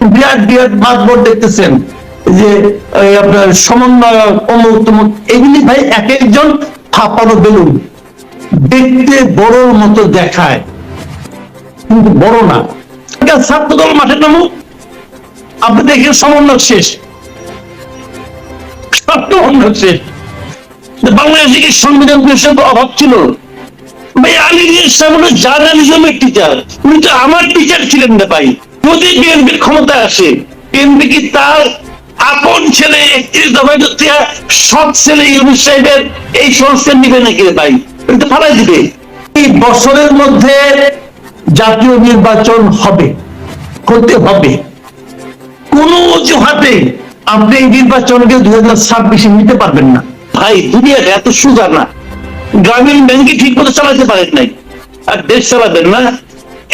বিরাট বিরাট বাদবোর্ড দেখতেছেন। যে আপনার সমন্বয়ক অমুক তমুক এগুলি ভাই এক একজন ফাঁপানো বেলুন। দেখতে বড়র মতো দেখায়। কিন্তু বড় না। এটা ছাত্রদল মাঠে নামুক। আপনি দেখেন সমন্বয় শেষ। সমন্বয় শেষ। বাংলাদেশে কি সংবিধান বিষয়ে অভাব ছিল? ভাই আলী হলো জার্নালিজমের টিচার উনি তো আমার টিচার ছিলেন না ভাই। যদি বিএনপির ক্ষমতা আসে, বিএনপি কি তার আপন ছেলে একত্রিশ দফায় সব ছেলে ইউনুস সাহেবের এই সংস্কার নিবে নাকি রে ভাই? এটা ফালাই দিবে। এই বছরের মধ্যে জাতীয় নির্বাচন হবে হতে হবে। কোন অজুহাতে আপনি এই নির্বাচনকে দুই হাজার ছাব্বিশে নিতে পারবেন না। ভাই দুনিয়াটা এত সুজা না। গ্রামীণ ব্যাংকে ঠিক মতো চালাতে পারেন নাই। আর দেশ চালাবেন না।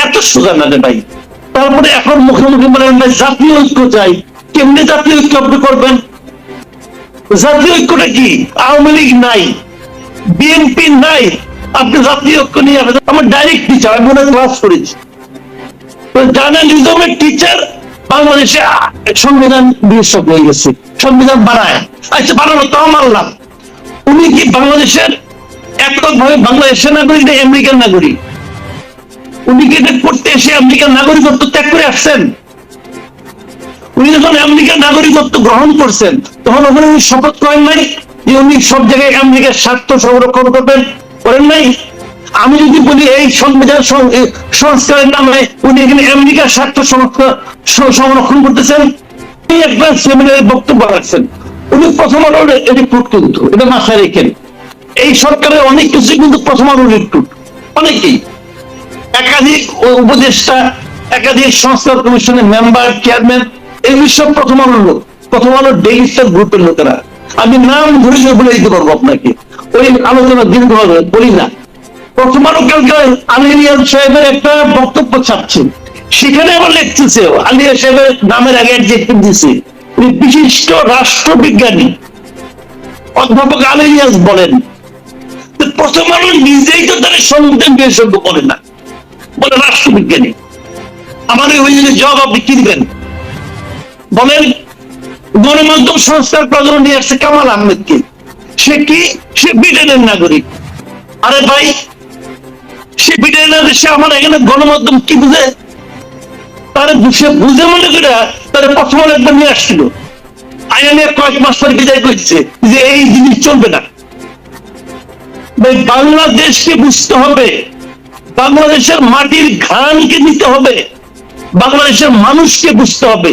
এত সোজা না রে ভাই। তারপরে এখন মুখোমুখি বলেন ভাই জাতীয় ঐক্য চাই। কেমনি জাতীয় ঐক্য আপনি করবেন? জাতীয় ঐক্যটা কি? আওয়ামী লীগ নাই। বিএনপি নাই। আপনি জাতীয় ঐক্য নিয়ে আসবেন আমার ডাইরেক্ট টিচার আমি ওনার ক্লাস করেছি। জার্নালিজমের টিচার বাংলাদেশে সংবিধান বিশেষজ্ঞ হয়ে গেছে। সংবিধান বানায়। আচ্ছা বানানো তাও মানলাম উনি কি বাংলাদেশের এককভাবে বাংলাদেশের নাগরিক না আমেরিকার নাগরিক? উনি করতে এসে আমেরিকার নাগরিকত্ব ত্যাগ করে আসছেন? উনি যখন আমেরিকার নাগরিকত্ব গ্রহণ করছেন, তখন ওখানে উনি শপথ করেন নাই যে উনি সব জায়গায় আমেরিকার স্বার্থ সংরক্ষণ করবেন। করেন নাই? আমি যদি বলি এই সংবিধান সংস্কারের নামে উনি এখানে আমেরিকার স্বার্থ সংরক্ষণ- সংরক্ষণ করতেছেন উনি একবার সেমিনারে বক্তব্য রাখছেন। উনি প্রথম আলোর রিক্রুট কিন্তু, এটা মাথায় রেখেন। এই সরকারের অনেক কিছু কিন্তু প্রথম আলোর রিক্রুট অনেকেই। একাধিক উপদেষ্টা, একাধিক সংস্কার কমিশনের মেম্বার, চেয়ারম্যান, এগুলি সব প্রথম আলোর লোক, প্রথম আলোর ডেইলিস্টার গ্রুপের লোকেরা। আমি নাম ধরে ধরে বলে দিতে পারব আপনাকে। ওই আলোচনা দীর্ঘ হবে বলি না। প্রথম আলো কালকে আলিয়ান সাহেবের একটা বক্তব্য ছাপছে সেখানে আবার লিখতেছে আলিয়া সাহেবের নামের আগে অ্যাডজেক্টিভ দিছে। বিশিষ্ট রাষ্ট্রবিজ্ঞানী। অধ্যাপক আলিয়াস বলেন। প্রথম আলো নিজেই তো তার সংবিধান বিশেষজ্ঞ বলে না। বলে রাষ্ট্রবিজ্ঞানী। আমাদের ওই জন্য জবাব আপনি কি দিবেন? বলেন, গণমাধ্যম সংস্কার প্রজন্ম নিয়ে আসছে কামাল আহমেদকে। সে কি? সে ব্রিটেনের নাগরিক। আরে ভাই, সে ব্রিটেনের সে আমার এখানে গণমাধ্যম কি বুঝে? তারে সে বুঝে মনে করে তারে প্রথম একবার নিয়ে আসছিল। আইনে কয়েক মাস পরে বিদায় করছে যে এই জিনিস চলবে না। বাংলাদেশকে বুঝতে হবে বাংলাদেশের মাটির ঘানকে নিতে হবে, বাংলাদেশের মানুষকে বুঝতে হবে।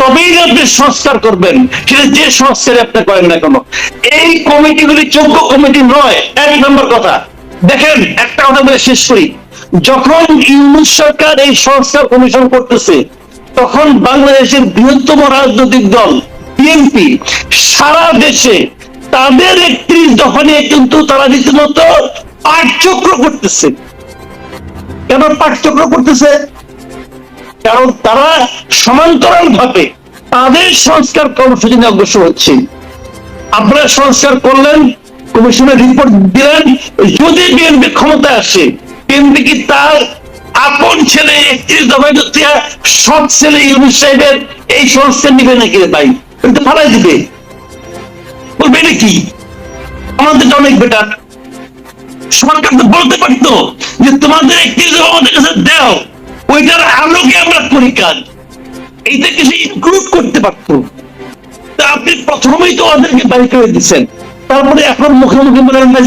তবেই আপনি সংস্কার করবেন, সেটা যে সংস্কারে আপনি করেন না কেন। এই কমিটিগুলি যোগ্য কমিটি নয়, এক নম্বর কথা। দেখেন, একটা কথা বলে শেষ করি। যখন ইউনুস সরকার এই সংস্কার কমিশন করতেছে, তখন বাংলাদেশের বৃহত্তম রাজনৈতিক দল, বিএনপি, সারা দেশে তাদের একত্রিশ দফা নিয়ে কিন্তু তারা রীতিমতো পাঠচক্র করতেছে। কেন পাঠচক্র করতেছে? কারণ তারা সমান্তরাল ভাবে তাদের সংস্কার কর্মসূচি নিয়ে অগ্রসর হচ্ছে। আপনারা সংস্কার করলেন, কমিশনের রিপোর্ট দিলেন, যদি বিএনপি ক্ষমতা আসে, বিএনপি কি তার আপন ছেলে একত্রিশ দফায় সব ছেলে ইউনুস সাহেবের এই সংস্কার নিবে নাকি ভাই? এটা দিবে। বলবে নাকি? আমাদের অনেক বেটার। সরকার বলতে পারতো যে তোমাদের একটি আমাদের কাছে দাও। ওইটার আলোকে আমরা করি কাজ ইনক্লুড করতে তা আপনি প্রথমেই তো বাড়ি করে দিচ্ছেন তারপরে এখন মুখে মুখে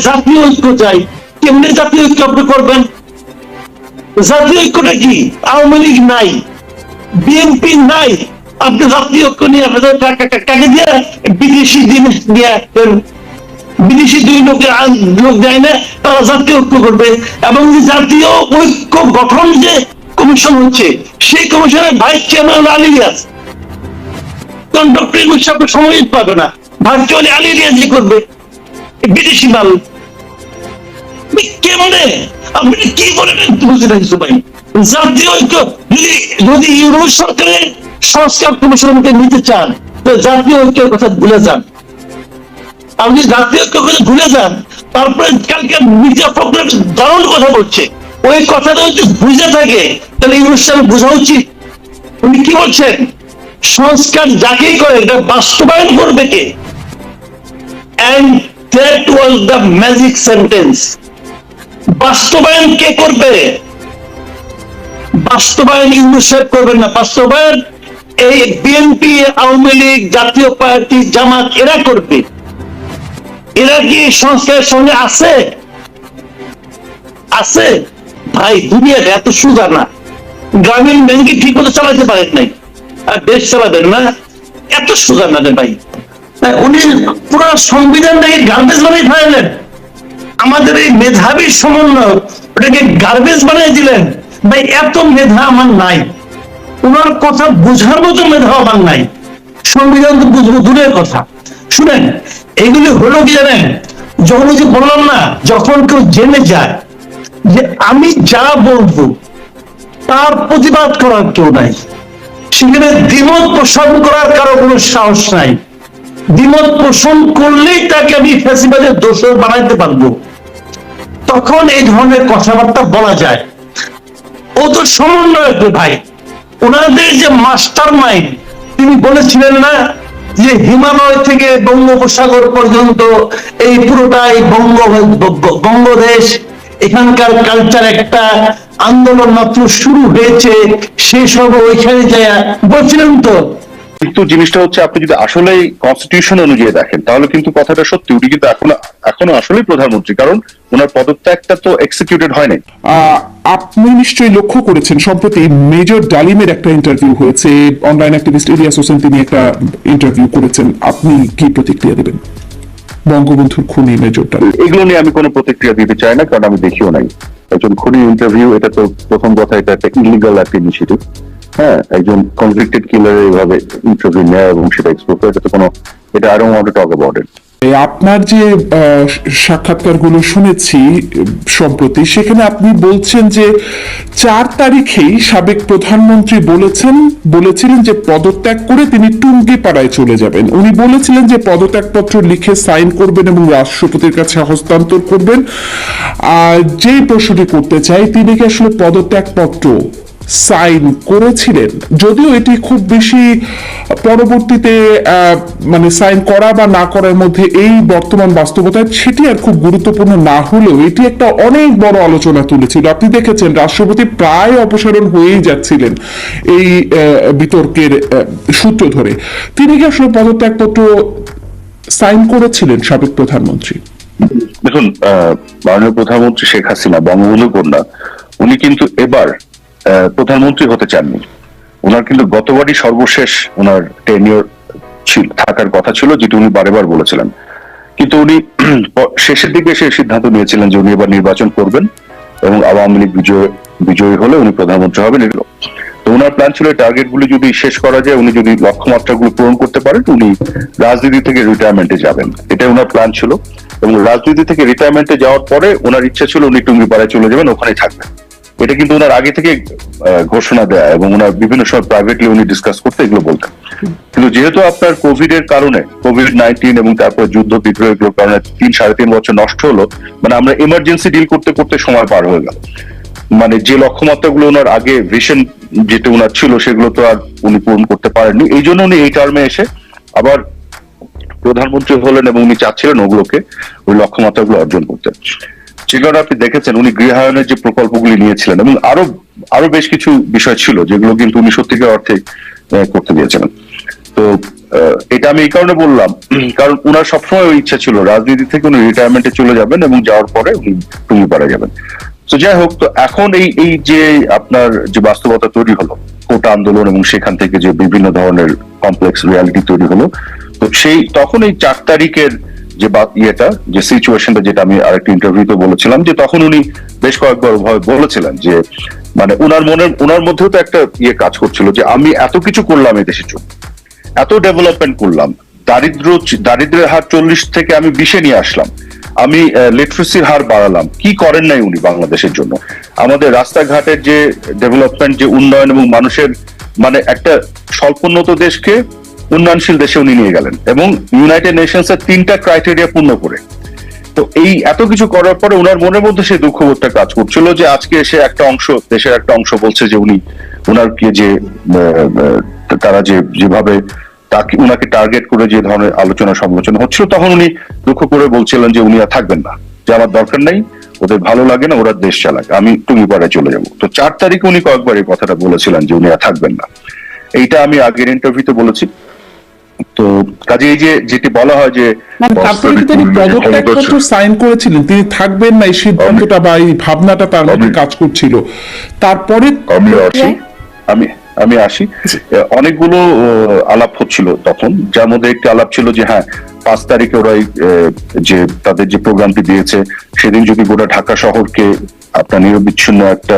জাতীয় ঐক্য চাই। কেমনি জাতীয় ঐক্য আপনি করবেন? জাতীয় ঐক্যটা কি? আওয়ামী লীগ নাই। বিএনপি নাই। আপনি জাতীয় ঐক্য নিয়ে আপনাদের কাকে দিয়ে বিদেশি জিনিস দিয়ে বিদেশি দুই লোকের লোক যায় না। তারা জাতীয় ঐক্য করবে এবং যে জাতীয় ঐক্য গঠন যে কমিশন হচ্ছে, সেই কমিশনের ভাইস চেয়ারম্যান আলিয়াস কারণ ডক্টর ইউনুস সাহেব সময় পাবে না। ভার্চুয়ালি আলিয়াসই করবে। এই বিদেশি মাল। কেমনে আপনি কি বলেন? বুঝতে পারছি ভাই জাতীয় ঐক্য, যদি যদি ইউরোপ সরকারের সংস্কার কমিশনকে নিতে চান, তো জাতীয় ঐক্যের কথা ভুলে যান। আপনি জাতীয় ঐক্যের কথা ভুলে যান। তারপরে কালকে মির্জা ফখরুল দারুণ কথা বলছে। ওই কথাটা যদি বুঝে থাকে, তাহলে ইউরোপ সাহেব বোঝা উচিত। উনি কি বলছেন? সংস্কার যাকেই করে, এটা বাস্তবায়ন করবে কে? And that was the magic sentence বাস্তবায়ন কে করবে? বাস্তবায়ন ইউনিসেফ করবে না। বাস্তবায়ন এই বিএনপি, আওয়ামী লীগ, জাতীয় পার্টি, জামাত, এরা করবে। এরা কি সংস্কারের সঙ্গে আছে? আছে? ভাই দুনিয়ার এত সুজা না। গ্রামীণ ব্যাংকে ঠিক মতো চালাতে পারেন নাই। আর দেশ চালাবেন না। এত সুজা না ভাই। হ্যাঁ, উনি পুরো সংবিধানটাকে গার্বেজ বানিয়ে ফেলেন। আমাদের এই মেধাবী সমন্বয় ওটাকে গার্বেজ বানিয়ে দিলেন। ভাই এত মেধা আমার নাই। ওনার কথা বোঝার মতো মেধা আমার নাই। সংবিধান তো বুঝব দূরের কথা। শুনেন এগুলি হলো কি জানেন? যখন যে বললাম না, যখন কেউ জেনে যায় যে আমি যা বলব, তার প্রতিবাদ করার কেউ নাই। সেখানে দ্বিমত পোষণ করার কারও কোনো সাহস নাই। দ্বিমত পোষণ করলেই তাকে আমি ফ্যাসিবাদের দোষর বানাইতে পারব। তখন এই ধরনের কথাবার্তা বলা যায়। ও তো সমন্বয়ক রে ভাই। ওনাদের যে মাস্টার মাইন্ড তিনি বলেছিলেন না যে হিমালয় থেকে বঙ্গোপসাগর পর্যন্ত এই পুরোটাই বঙ্গ বঙ্গদেশ, এখানকার কালচার একটা আন্দোলন মাত্র শুরু হয়েছে, শেষ হবে ওইখানে যায়। বলছিলেন তো। কিন্তু জিনিসটা হচ্ছে আপনি যদি আসলেই কনস্টিটিউশন অনুযায়ী দেখেন, তাহলে কিন্তু কথাটা সত্যি, উনি কিন্তু এখনও এখনও আসলেই প্রধানমন্ত্রী কারণ ওনার পদত্যাগটা তো এক্সিকিউটেড হয় নাই। আপনি নিশ্চয়ই লক্ষ্য করেছেন সম্প্রতি মেজর ডালিমের একটা ইন্টারভিউ হয়েছে অনলাইন অ্যাক্টিভিস্ট ইলিয়াস হোসেন তিনি একটা ইন্টারভিউ করেছেন আপনি কি প্রতিক্রিয়া দেবেন? বঙ্গবন্ধুর খুনি মেজর ডালিম। এগুলো নিয়ে আমি কোনো প্রতিক্রিয়া দিতে চাই না কারণ আমি দেখিও নাই। একজন খুনি ইন্টারভিউ এটা তো প্রথম কথা এটা একটা ইলিগাল একটা ইনিশিয়েটিভ হ্যাঁ একজন কনভিক্টেড কিলার এইভাবে ইন্টারভিউ নেয় এবং সেটা এক্সপ্লোর করে এটা তো কোনো এটা I don't want to talk about it আপনার যে সাক্ষাৎকারগুলো শুনেছি সম্প্রতি, সেখানে আপনি বলছেন যে চার তারিখেই সাবেক প্রধানমন্ত্রী বলেছেন, বলেছিলেন যে পদত্যাগ করে তিনি টুঙ্গি পাড়ায় চলে যাবেন। উনি বলেছিলেন যে পদত্যাগপত্র লিখে সাইন করবেন এবং রাষ্ট্রপতির কাছে হস্তান্তর করবেন। আর যেই প্রশ্নটি করতে চাই, তিনি কি আসলে পদত্যাগপত্র সাইন করেছিলেন। যদিও এটি খুব বেশি পরবর্তীতে মানে সাইন করা বা না করার মধ্যে এই বর্তমান বাস্তবতায় সেটি আর খুব গুরুত্বপূর্ণ না হলেও এটি একটা অনেক বড় আলোচনা তুলেছিল। আপনি দেখেছেন, রাষ্ট্রপতি প্রায় অপসারণ হয়েই যাচ্ছিলেন এই বিতর্কের সূত্র ধরে। তিনি কি আসলে পদত্যাগপত্র সাইন করেছিলেন সাবেক প্রধানমন্ত্রী? দেখুন মাননীয় প্রধানমন্ত্রী শেখ হাসিনা, বঙ্গবন্ধু কন্যা, উনি কিন্তু এবার প্রধানমন্ত্রী হতে চাননি। ওনার কিন্তু গতবারই সর্বশেষ ওনার টেনিয়র ছিল, থাকার কথা ছিল, যেটি উনি বারেবার বলেছিলেন। কিন্তু উনি শেষের দিকে এসে সিদ্ধান্ত নিয়েছিলেন যে উনি এবার নির্বাচন করবেন এবং আওয়ামী লীগ বিজয়, বিজয়ী হলে উনি প্রধানমন্ত্রী হবেন এগুলো তো ওনার প্ল্যান ছিল টার্গেট গুলি যদি শেষ করা যায়, উনি যদি লক্ষ্যমাত্রা গুলো পূরণ করতে পারেন উনি রাজনীতি থেকে রিটায়ারমেন্টে যাবেন। এটা ওনার প্ল্যান ছিল। এবং রাজনীতি থেকে রিটায়ারমেন্টে যাওয়ার পরে ওনার ইচ্ছা ছিল উনি টুঙ্গিপাড়ায় চলে যাবেন ওখানে থাকবেন। এটা কিন্তু ওনার আগে থেকে ঘোষণা দেয়া এবং ওনার বিভিন্ন সময় প্রাইভেটলি উনি ডিসকাস করতে এগুলো বলতেন। কিন্তু যেহেতু আপনার কোভিড এর কারণে কোভিড নাইন্টিন এবং তারপর যুদ্ধ বিগ্রহ এগুলোর কারণে তিন, সাড়ে তিন বছর নষ্ট হলো মানে আমরা এমার্জেন্সি ডিল করতে করতে সময় পার হয়ে গেল। মানে যে লক্ষ্যমাত্রাগুলো ওনার আগে ভিশন যেটা ওনার ছিল, সেগুলো তো আর উনি পূরণ করতে পারেননি। এই জন্য উনি এই টার্মে এসে আবার প্রধানমন্ত্রী হলেন এবং উনি চাচ্ছিলেন ওগুলোকে, ওই লক্ষ্যমাত্রাগুলো অর্জন করতে। যে কারণে আপনি দেখেছেন, উনি গৃহায়নের যে প্রকল্পগুলি নিয়েছিলেন এবং আরও আরও বেশ কিছু বিষয় ছিল যেগুলো কিন্তু উনি সত্যিকার অর্থে করতে দিয়েছিলেন তো এটা আমি এই কারণে বললাম, কারণ উনার সবসময় ইচ্ছা ছিল, রাজনীতি থেকে উনি রিটায়ারমেন্টে চলে যাবেন এবং যাওয়ার পরে উনি টুঙ্গিপাড়া যাবেন। তো যাই হোক, তো এখন এই এই যে আপনার যে বাস্তবতা তৈরি হলো, কোটা আন্দোলন এবং সেখান থেকে যে বিভিন্ন ধরনের কমপ্লেক্স রিয়ালিটি তৈরি হলো, তো সেই, তখন এই চার তারিখের যে ইয়েটা, যে সিচুয়েশনটা যেটা আমি আরেকটা ইন্টারভিউতে বলেছিলাম, যে তখন উনি বেশ কয়েকবার বলেছিলেন যে মানে ওনার মনে ওনার মধ্যেও তো একটা ইয়ে কাজ করছিল যে, আমি এত কিছু করলাম এই দেশের জন্য এত ডেভেলপমেন্ট করলাম। দারিদ্র, দারিদ্রের হার চল্লিশ থেকে আমি বিশে নিয়ে আসলাম। আমি লিটারেসির হার বাড়ালাম। কি করেন নাই উনি বাংলাদেশের জন্য? আমাদের রাস্তাঘাটের যে ডেভেলপমেন্ট যে উন্নয়ন এবং মানুষের মানে একটা স্বল্পোন্নত দেশকে উন্নয়নশীল দেশে উনি নিয়ে গেলেন এবং ইউনাইটেড নেশনস এর তিনটা ক্রাইটেরিয়া পূর্ণ করে। তো এই এত কিছু করার পরে ওনার মনের মধ্যে সেই দুঃখবোধটা কাজ করছিল যে আজকে এসে একটা অংশ দেশের একটা অংশ বলছে যে উনি ওনারকে যে আহ, আহ, তারা যে যেভাবে তাকে উনাকে টার্গেট করে যে ধরনের আলোচনা সমালোচনা হচ্ছিল তখন উনি দুঃখ করে বলছিলেন যে উনি আর থাকবেন না। যে আমার দরকার নেই ওদের ভালো লাগে না ওরা দেশ চালাক আমি টুঙ্গিপাড়ায় চলে যাব। তো চার তারিখে উনি কয়েকবার এই কথাটা বলেছিলেন যে উনি আর থাকবেন না। এইটা আমি আগের ইন্টারভিউতে বলেছি। তো কাজে এই যে যেটি বলা হয় যে তারপরে তিনি পদত্যাগপত্র সাইন করেছিলেন তিনি থাকবেন না এই সিদ্ধান্তটা বা এই ভাবনাটা তার মধ্যে কাজ করছিল। তারপরে আমি আসি আমি আমি আসি। অনেকগুলো আলাপ হচ্ছিল তখন যার মধ্যে একটি আলাপ ছিল যে হ্যাঁ পাঁচ তারিখে ওরা যে তাদের যে প্রোগ্রামটি দিয়েছে সেদিন যদি গোটা ঢাকা শহরকে আপনার নিরবিচ্ছিন্ন একটা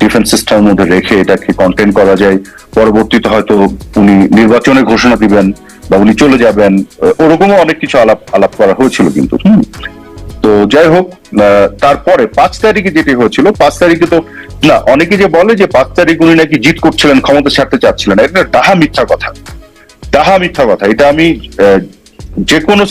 ডিফেন্স সিস্টেমের মধ্যে রেখে এটাকে কন্টেন্ট করা যায় পরবর্তীতে হয়তো উনি নির্বাচনে ঘোষণা দিবেন বা উনি চলে যাবেন ওরকমও অনেক কিছু আলাপ আলাপ করা হয়েছিল কিন্তু হুম। তো যাই হোক তারপরে পাঁচ তারিখে যেটি হয়েছিল, পাঁচ তারিখে তো, না, অনেকে যে বলে যে পাঁচ তারিখ উনি নাকি জিত করছিলেন, ক্ষমতা ছাড়তে চাচ্ছিলেন, এটা ডাহা মিথ্যা কথা। ডাহা মিথ্যা কথা। এটা আমি যে কোনো